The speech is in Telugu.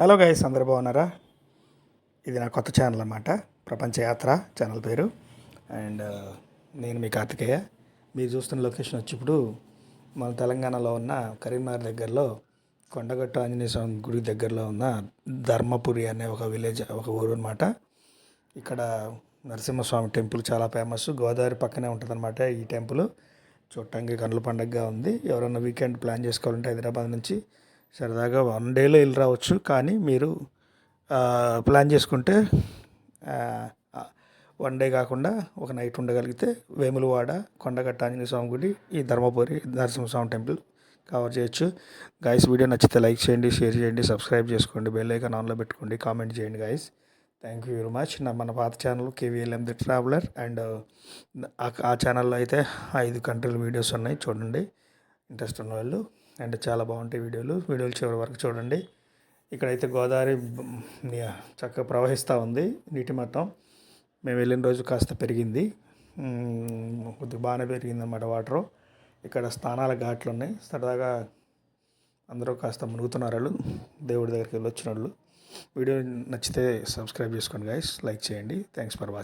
హలో గైస్ అందరు బాగున్నారా? ఇది నా కొత్త ఛానల్ అన్నమాట ప్రపంచ యాత్ర ఛానల్ పేరు. అండ్ uh, నేను మీ కార్తికేయ. మీరు చూస్తున్న లొకేషన్ వచ్చి ఇప్పుడు మన తెలంగాణలో ఉన్న కరీంనగర్ దగ్గరలో కొండగట్టు ఆంజనేయ స్వామి గుడి దగ్గరలో ఉన్న ధర్మపురి అనే ఒక విలేజ్ ఒక ఊరు అనమాట ఇక్కడ నరసింహస్వామి టెంపుల్ చాలా ఫేమస్. గోదావరి పక్కనే ఉంటుంది అనమాట ఈ టెంపుల్. చూడటానికి కనుల పండగగా ఉంది. ఎవరైనా వీకెండ్ ప్లాన్ చేసుకోవాలంటే హైదరాబాద్ నుంచి సరదాగా వన్ డేలో వెళ్ళి రావచ్చు కానీ మీరు ప్లాన్ చేసుకుంటే వన్ డే కాకుండా ఒక నైట్ ఉండగలిగితే వేములవాడ కొండగట్ట ఆంజనేయ స్వామి గుడి ఈ ధర్మపురి నరసింహస్వామి టెంపుల్ కవర్ చేయొచ్చు. గాయస్ వీడియో నచ్చితే లైక్ చేయండి షేర్ చేయండి సబ్స్క్రైబ్ చేసుకోండి బెల్ ఐకాన్ ఆన్లో పెట్టుకోండి కామెంట్ చేయండి guys thank you very much నా మన పాత channel KVLM the traveller and ఆ ఛానల్లో అయితే ఐదు కంట్రీల వీడియోస్ ఉన్నాయి చూడండి. ఇంట్రెస్ట్ ఉన్న వాళ్ళు అండ్ చాలా బాగుంటాయి వీడియోలు. వీడియోలు చివరి వరకు చూడండి. ఇక్కడైతే గోదావరి చక్కగా ప్రవహిస్తూ ఉంది నీటి మట్టం. మేము వెళ్ళిన రోజు కాస్త పెరిగింది. కొద్దిగా బాగానే పెరిగింది అన్నమాట వాటరు. ఇక్కడ స్నానాల ఘాట్లు ఉన్నాయి. సరదాగా అందరూ కాస్త మునుగుతున్నారు వాళ్ళు. దేవుడి దగ్గరికి వెళ్ళి వచ్చిన వాళ్ళు. వీడియో నచ్చితే సబ్స్క్రైబ్ చేసుకోండి గైస్ లైక్ చేయండి. Thanks for watching